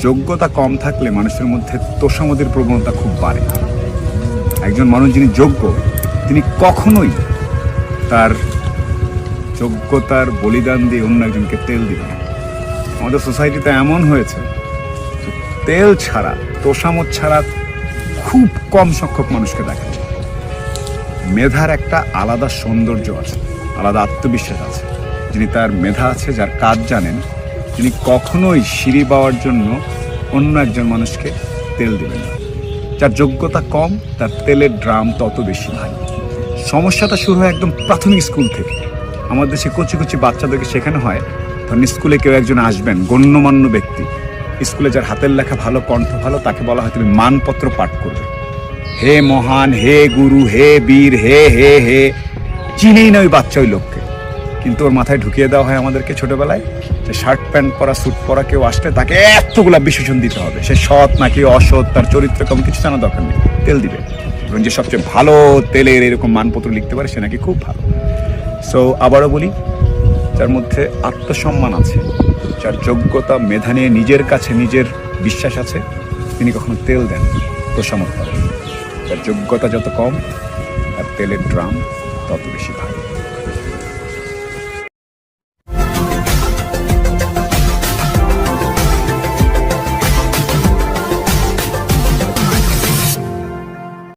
যোগ্যতা কম থাকলে মানুষের মধ্যে তোষামদের প্রবণতা খুব বাড়ে। একজন মানুষ যিনি যোগ্য, তিনি কখনোই তার যোগ্যতার বলিদান দিয়ে অন্য একজনকে তেল দিবে না। আমাদের সোসাইটিতে এমন হয়েছে তেল ছাড়া তোষামত ছাড়া খুব কম সংখ্যক মানুষকে দেখা মেধার একটা আলাদা সৌন্দর্য আছে, আলাদা আত্মবিশ্বাস আছে। যিনি তার মেধা আছে, যার কাজ জানেন তিনি কখনোই সিঁড়ি পাওয়ার জন্য অন্য একজন মানুষকে তেল দেবেন না। যার যোগ্যতা কম, তার তেলের ড্রাম তত বেশি ভারী। সমস্যাটা শুরু হয় একদম প্রাথমিক স্কুল থেকে। আমাদের দেশে কচি কচি বাচ্চাদেরকে শেখানো হয়, ধরেন স্কুলে কেউ একজন আসবেন, গণ্যমান্য ব্যক্তি। স্কুলে যার হাতের লেখা ভালো, কণ্ঠ ভালো, তাকে বলা হয় তুমি মানপত্র পাঠ করবে। হে মহান, হে গুরু, হে বীর, হে হে হে, চিনেই না ওই বাচ্চা ওই লোককে। কিন্তু ওর মাথায় ঢুকিয়ে দেওয়া হয় আমাদেরকে ছোটবেলায়। যে শার্ট প্যান্ট পরা, স্যুট পরা, কেউ আসলে তাকে এতগুলা বিশেষণ দিতে হবে। সে সৎ নাকি অসৎ, তার চরিত্র কম কিছু জানা দরকার নেই। তেল দিবে। এবং যে সবচেয়ে ভালো তেলের এরকম মানপত্র লিখতে পারে, সে নাকি খুব ভালো। সো আবারও বলি, যার মধ্যে আত্মসম্মান আছে, যার যোগ্যতা, মেধা নিয়ে নিজের কাছে নিজের বিশ্বাস আছে, তিনি কখনো তেল দেন তোষামত করেন তার যোগ্যতা যত কম আর তেলের ড্রাম তত বেশি ভারী